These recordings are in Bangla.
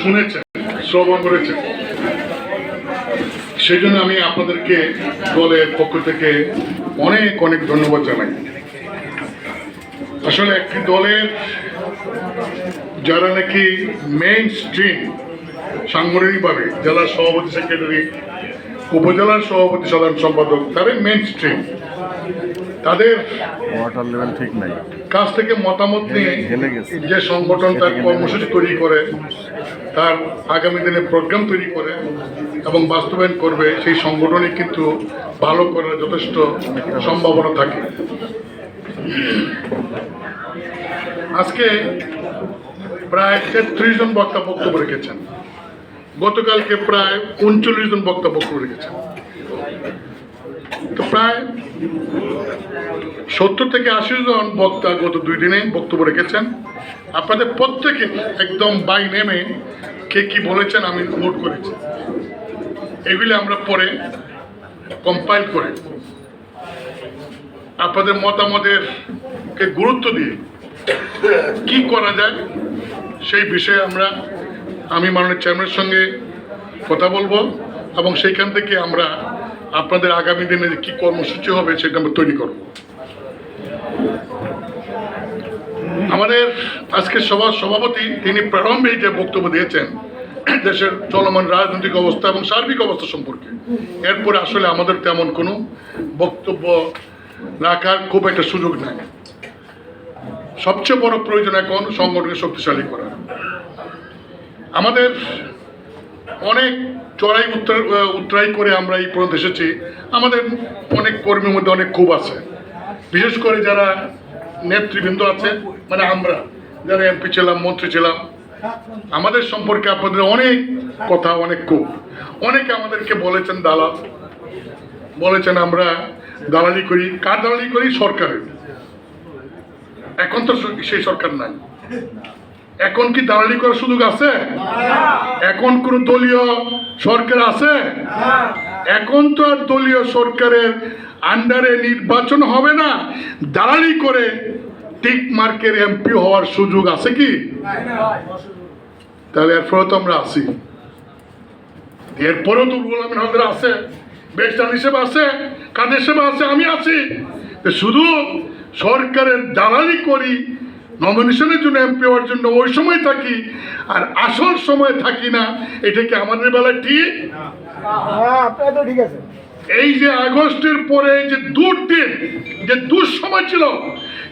শুনেছেন শ্রবণ করেছেন সেই জন্য আমি আপনাদেরকে দলের পক্ষ থেকে অনেক অনেক ধন্যবাদ জানাই। আসলে একটি দলের যারা নাকি মেইন স্ট্রিম সাংগঠনিকভাবে জেলার সভাপতি সেক্রেটারি উপজেলার সভাপতি সাধারণ সম্পাদক তাদের মেইন স্ট্রিম তাদের ওয়াটার লেভেল ঠিক নাই। কাছ থেকে মতামত নিয়ে যে সংগঠন তার কর্মসূচি তৈরি করে তার আগামী দিনে প্রোগ্রাম তৈরি করে এবং বাস্তবায়ন করবে সেই সংগঠনই কিন্তু ভালো করার যথেষ্ট সম্ভাবনা থাকে। আজকে প্রায় তেত্রিশ জন বক্তা বক্তব্য রেখেছেন। গতকালকে প্রায় উনচল্লিশ জন বক্তা বক্তব্য রেখেছেন। তো প্রায় সত্তর থেকে আশি জন বক্তা গত দুই দিনে বক্তব্য রেখেছেন। আপনাদের প্রত্যেকে একদম বাই নেমে কে কি বলেছেন আমি নোট করেছি। এগুলি আমরা পরে কম্পাইল করে আপনাদের মতামতের কে গুরুত্ব দিয়ে কি করা যায় সেই বিষয়ে আমরা আমি মাননীয় চেয়ারম্যানের সঙ্গে কথা বলব এবং সেইখান থেকে আমরা আপনাদের আগামী দিনে কী কর্মসূচি হবে সেটা আমরা তৈরি করব। আমাদের আজকের সভার সভাপতি তিনি প্রারম্ভেই যে বক্তব্য দিয়েছেন, দেশের চলমান রাজনৈতিক অবস্থা এবং সার্বিক অবস্থা সম্পর্কে। এরপরে আসলে আমাদের তেমন কোনো বক্তব্য রাখার খুব একটা সুযোগ নাই। সবচেয়ে বড় প্রয়োজন এখন সংগঠনকে শক্তিশালী করা। আমাদের অনেক চড়াই উত্তর উত্তরাই করে আমরা এই পর্যন্ত এসেছি। আমাদের অনেক কর্মীর মধ্যে অনেক ক্ষোভ আছে। বিশেষ করে যারা নেতৃবৃন্দ আছে মানে আমরা, যারা এমপি ছিলাম, মন্ত্রী ছিলাম, আমাদের সম্পর্কে আপনাদের অনেক কথা, অনেক ক্ষোভ। অনেকে আমাদেরকে বলেছেন দালাল, বলেছেন আমরা দালালি করি। কার দালালি করি? সরকারের। এখন তো সেই সরকার নাই। এখন কি দালালি করার সুযোগ আছে? এখন কোন দলীয় সরকার আছে? এখন তো আর দলীয় সরকারের আন্ডারে নির্বাচন হবে না। দালালি করে টিক মার্কের এমপি হওয়ার সুযোগ আছে কি? তাহলে এরপরে তো আমরা আছি। এরপরেও তো আমিন আছে বেস্টান হিসেবে আছে, কাদের হিসেবে আছে? আমি আছি। শুধু সরকারের দালালি করি নমিনেশনের জন্য এমপি হওয়ার জন্য ওই সময় থাকি আর আসল সময় থাকি না এটা কি আমাদের ঠিক? হ্যাঁ ঠিক আছে। এই যে আগস্টের পরে যে দুর্দিন যে দুঃসময় ছিল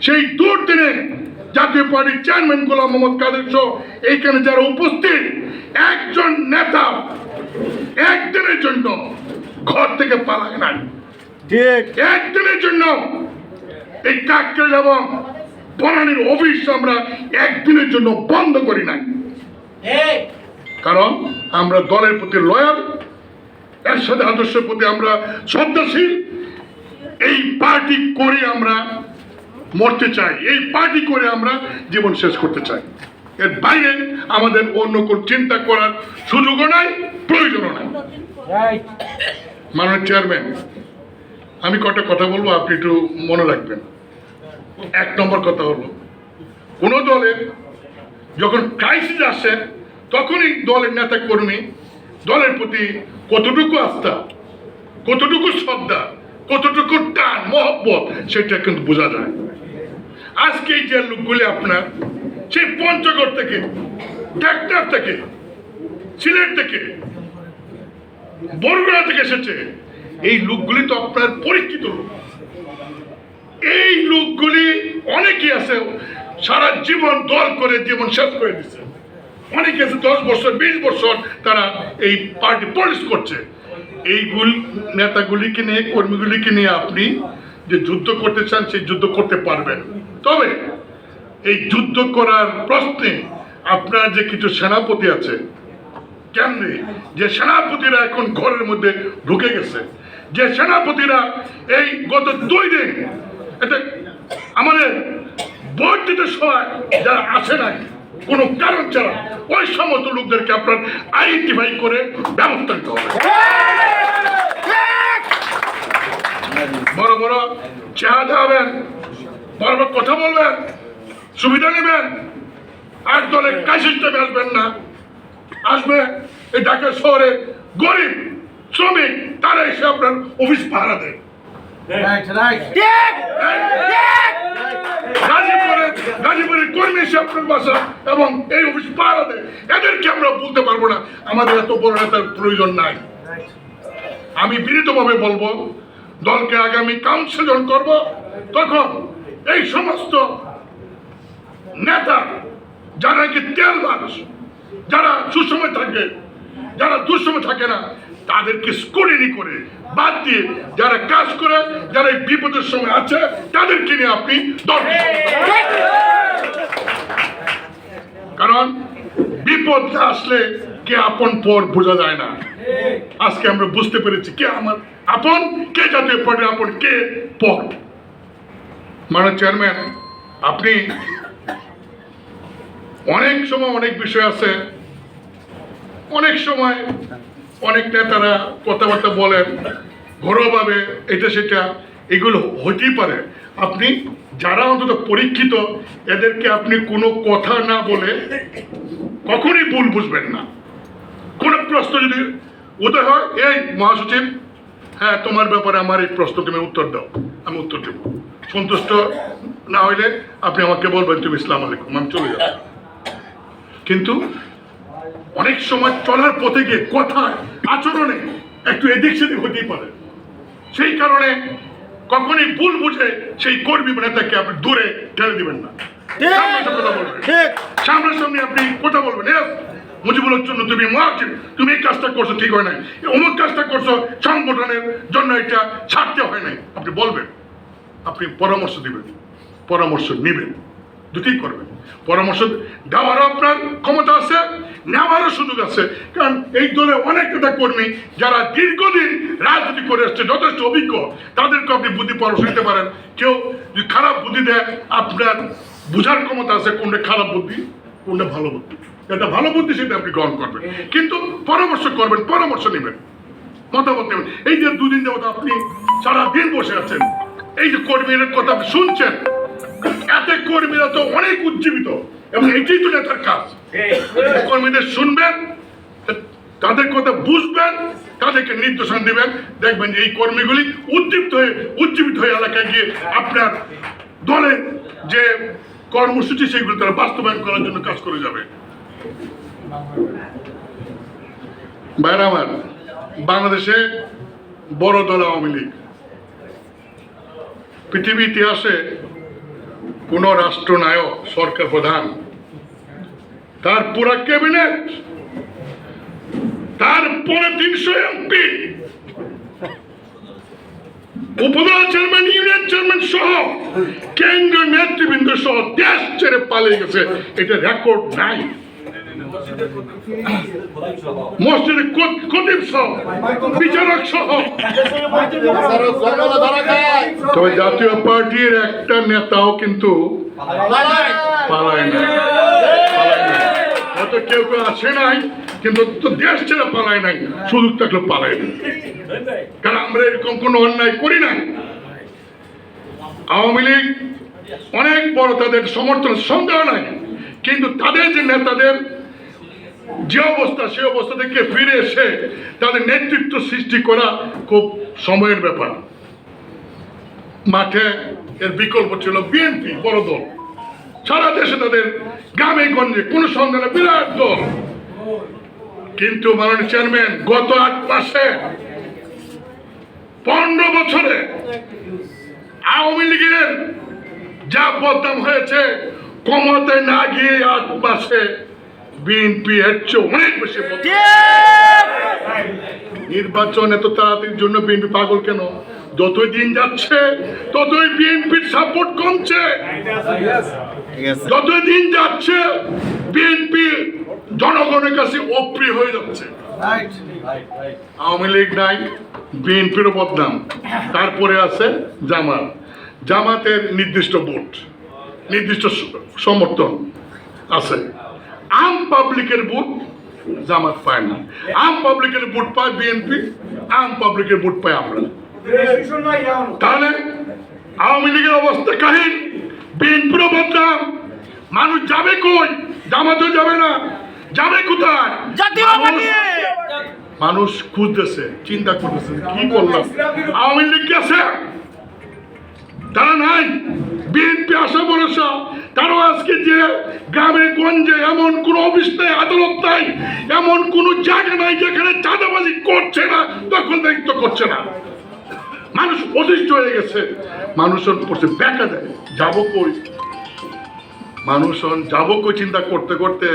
সেই দুর্দিনে জাতীয় পার্টির চেয়ারম্যান গোলাম মোহাম্মদ কাদের সহ এইখানে যারা উপস্থিত একজন নেতা একদিনের জন্য ঘর থেকে পালায় নাই। ঠিক। একদিনের জন্য এই কাকরাইল এবং বনানীর অফিস আমরা একদিনের জন্য বন্ধ করি নাই। কারণ আমরা দলের প্রতি লয়াল এর সাথে আদর্শের প্রতি আমরা শ্রদ্ধাশীল। এই পার্টি করে আমরা মরতে চাই এই পার্টি করে আমরা জীবন শেষ করতে চাই। এর বাইরে আমাদের অন্য কোনো চিন্তা করার সুযোগও নাই প্রয়োজনও নাই। মাননীয় চেয়ারম্যান আমি কটা কথা বলব আপনি একটু মনে রাখবেন। এক নম্বর কথা হলো, কোনো দলের যখন ক্রাইসিস আসে, তখনই দলের নেতা কর্মী দলের প্রতি কতটুকু আস্থা, কতটুকু শ্রদ্ধা, কতটুকু টান, মহব্বত, সেটা কিন্তু বোঝা যায়। আজকে যে লোকগুলি আপনার, সেই পঞ্চগড় থেকে ট্র্যাক্টর থেকে, সিলেট থেকে বরগুড়া থেকে এসেছে, এই লোকগুলি তো আপনার পরীক্ষিত লোক। এই লোকগুলি অনেকেই আছে, সারা জীবন দল করে জীবন শেষ করে দিচ্ছে অনেকে আছে, দশ বছর, বিশ বছর তারা এই পার্টি পলিশ করছে। এইগুলি নেতাগুলিকে নিয়ে, কর্মীগুলিকে নিয়ে আপনি যে যুদ্ধ করতে চান, সেই যুদ্ধ করতে পারবেন। তবে এই যুদ্ধ করার প্রশ্নে আপনার যে কিছু সেনাপতি আছে, কেমনে? যে সেনাপতিরা এখন ঘরের মধ্যে ঢুকে গেছে। যে সেনাপতিরা এই গত দুই দিন এটা আমাদের দিতে সময় যারা আসে নাই, কোনো কারণ ছাড়া ওই সমস্ত লোকদেরকে আপনার আইডেন্টিফাই করে ব্যবস্থা নিতে হবে। বড় বড় চেহারা দেখাবেন বড় বড় কথা বলবেন, সুবিধা নেবেন, আর দলের কাজ আসবেন না। আসবে এই ঢাকা শহরে গরিব শ্রমিক তারা এসে আপনার অফিস পাহারা দেয়। গাজীপুরে গাজীপুরের কর্মী এসে বাসা এবং এই অফিস পাহারা দেয় এদেরকে আমরা বলতে পারব না আমাদের এত বড় নেতার প্রয়োজন নাই। আমি বিনীতভাবে বলব দলকে আগামী কাউন্সিল যখন করব। তখন এই সমস্ত নেতা যারা কি তেল মানুষ যারা সুসময় থাকে যারা দুঃসময় থাকে না তাদেরকে স্কুলিনি করে। বাদ দিয়ে যারা কাজ করে, যারা এই বিপদের সময় আছে, তাদেরকে নিয়ে আপনি কারণ বিপদ আসলে কে আপন পর বোঝা যায় না। আজকে আমরা বুঝতে পেরেছি কে আমার আপন, কে জাতীয় পার্টির আপন, কে পর। মানে চেয়ারম্যান, আপনি অনেক সময় অনেক বিষয় আছে, অনেক সময় অনেক নেতারা কথাবার্তা বলেন, ঘরোয়াভাবে এটা সেটা, এগুলো হতেই পারে। আপনি যারা অন্তত পরীক্ষিত, এদেরকে আপনি কোনো কথা না বলে কখনই ভুল বুঝবেন না। কোনো প্রশ্ন যদি উদয় হয়, এই মহাসচিব হ্যাঁ তোমার ব্যাপারে আমার এই প্রশ্ন তুমি উত্তর দাও, আমি উত্তর দেব। সন্তুষ্ট না হইলে আপনি আমাকে বলবেন, তুমি ইসলাম আলাইকুম, আমি চলে যাব কিন্তু অনেক সময় চলার পথে গিয়ে কথায় আচরণে একটু এদিক সেদিক হতেই পারে। সেই কারণে কখনই ভুল বুঝে সেই কর্মী নেতাকে আপনি দূরে ঠেলে দিবেন না। সামনাসামনি আপনি কথা বলবেন। মুজিবুল জন্য তুমি মহাজিব তুমি এই কাজটা করছ ঠিক হয় নাই। অমুক কাজটা করছ সংগঠনের জন্য এটা ছাড়তে হয় নাই। আপনি বলবেন আপনি পরামর্শ দিবেন পরামর্শ নেবেন। দুটোই করবেন। পরামর্শ দেওয়ারও আপনার ক্ষমতা আছে, নেওয়ারও সুযোগ আছে। কারণ এই দলে অনেক নেতা কর্মী যারা দীর্ঘদিন রাজনীতি করে আসছে যথেষ্ট অভিজ্ঞ তাদেরকে আপনি বুদ্ধি পরামর্শ দিতে পারেন। কেউ যদি খারাপ বুদ্ধি দেয়, আপনার বোঝার ক্ষমতা আছে কোনটা খারাপ বুদ্ধি, কোনটা ভালো বুদ্ধি। যেটা ভালো বুদ্ধি, সেটা আপনি গ্রহণ করবেন। কিন্তু পরামর্শ করবেন, পরামর্শ নেবেন, মতামত নেবেন। এই যে দুদিন যাবত আপনি সারাদিন বসে আছেন, এই যে কর্মীদের কথা শুনছেন এতে কর্মীরা তো অনেক উজ্জীবিত এবং এটাই তো নেতার কাজ। কর্মীদের শুনবেন তাদের কথা বুঝবেন তাদেরকে নির্দেশন দিবেন দেখবেন যে এই কর্মীগুলি উদ্দীপ্ত হয়ে উজ্জীবিত হয়ে এলাকায় গিয়ে আপনার দলের যে কর্মসূচি সেগুলো তারা বাস্তবায়ন করার জন্য কাজ করে যাবে। আমার বাংলাদেশে বড় দল আওয়ামী লীগ। পৃথিবী ইতিহাসে কোন রাষ্ট্রনায়ক সরকার প্রধান। তার পুরা ক্যাবিনেট তারপরে তিনশো এমপি। উপজেলা চেয়ারম্যান ইউনিয়ন চেয়ারম্যান সহ কেন্দ্রীয় নেতৃবৃন্দ সহ দেশ ছেড়ে পালিয়ে গেছে। এটা রেকর্ড নাই। মসজিদে খতিব সহ, বিচারক সহ। তবে জাতীয় পার্টির একটা নেতাও কিন্তু পালায় না। হয়তো কেউ কেউ আসে নাই, কিন্তু তো দেশ ছেড়ে পালায় নাই, সুযোগ থাকলে পালায় না কারণ আমরা এরকম কোনো অন্যায় করি নাই। আওয়ামী লীগ অনেক বড় তাদের সমর্থন সন্দেহ নাই, কিন্তু তাদের যে নেতাদের যে অবস্থা সে অবস্থা থেকে ফিরে এসে তাদের নেতৃত্ব সৃষ্টি করা খুব সময়ের ব্যাপার। মাঠে এর বিকল্প ছিল বিএনপি, বড় দল। সারা দেশে তাদের গ্রামে, গঞ্জে কোনো সন্ধানে বিরাট দল। কিন্তু মাননীয় চেয়ারম্যান, গত আট মাসে, পনেরো বছরে আওয়ামী লীগের যা বদনাম হয়েছে কমাতে না গিয়ে আট মাসে বিএনপি এর চেয়ে অনেক বেশি। নির্বাচন এত তাড়াতাড়ির জন্য বিএনপি পাগল কেন? যতই দিন যাচ্ছে ততই বিএনপির সাপোর্ট কমছে। যতই দিন যাচ্ছে বিএনপি জনগণের কাছে অপ্রিয় হয়ে যাচ্ছে। আওয়ামী লীগ নাই বিএনপিরও বদনাম। তারপরে আছে জামাত। জামাতের নির্দিষ্ট ভোট নির্দিষ্ট সমর্থন আছে। আম পাবলিকের ভোট জামাত পায় না। আম পাবলিকের ভোট পায় বিএনপি আম পাবলিকের ভোট পায় আমরা। তাহলে আওয়ামী লীগের অবস্থা কাহিন। বিএনপিরও বদনাম। মানুষ যাবে কই? জামাতেও যাবে না। যাবে কোথায়? জাতীয় মানুষ- খুঁজতেছে চিন্তা করতেছে কি করলাম আওয়ামী লীগ কি আছে? তারা নাই। বিএনপি আশা ভরসা। তারাও আজকে যে গ্রামে, গঞ্জে এমন কোন অফিস নেই, আদালত নাই, এমন কোন জায়গা নাই যেখানে চাঁদাবাজি করছে না, দখল দায়িত্ব করছে না। মানুষ অতিষ্ঠ হয়ে গেছে। মানুষজন পড়ছে ব্যাকা দেয় যাব কই? মানুষজন যাব কই চিন্তা করতে করতে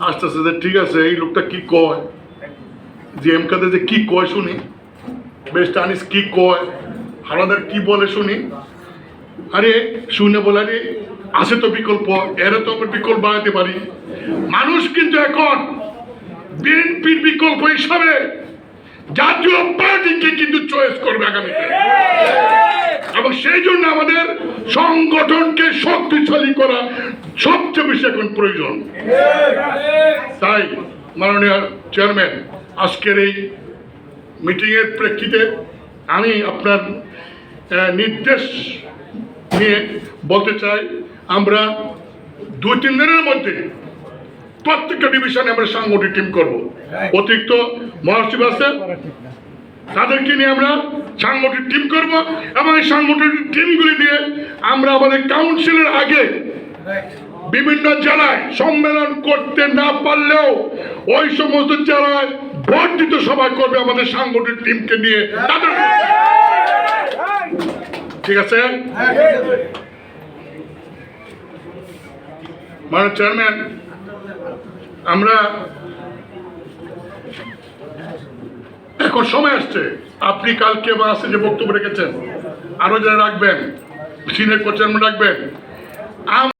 আস্তে আস্তে যে ঠিক আছে, এই লোকটা কি কয়? যে এম কাদের যে কি কয় শুনি? বেস্ট আনিস কি কয়? হারাদার কি বলে শুনি? আরে, শুনে বলে আরে, আছে তো বিকল্প এরা তো আমরা বিকল্প বানাতে পারি। মানুষ কিন্তু এখন বিএনপির বিকল্প হিসাবে জাতীয় পার্টিকে কিন্তু চয়েস করবে আগামীতে। এবং সেই জন্য আমাদের সংগঠনকে শক্তিশালী করা সবচেয়ে বেশি এখন প্রয়োজন। তাই, মাননীয় চেয়ারম্যান, আজকের এই মিটিংয়ের প্রেক্ষিতে আমি আপনার নির্দেশ নিয়ে বলতে চাই আমরা দুই তিন দিনের মধ্যে প্রত্যেকটা ডিভিশনে আমরা সাংগঠনিক টিম করব। অতিরিক্ত মহাসচিব আছে। তাদেরকে নিয়ে আমরা সাংগঠনিক টিম করব এবং এই সাংগঠনিক টিমগুলি দিয়ে আমরা আমাদের কাউন্সিলের আগে বিভিন্ন জেলায় সম্মেলন করতে না পারলেও ওই সমস্ত জেলায় বর্ধিত সভা করবে আমাদের সাংগঠনিক টিমকে নিয়ে। তাদের ঠিক আছে? মানে চেয়ারম্যান আমরা এখন সময় আসছে। আপনি কালকে বা আসছে যে বক্তব্য রেখেছেন। আরও যারা রাখবেন সিনিয়র কোচের রাখবেন।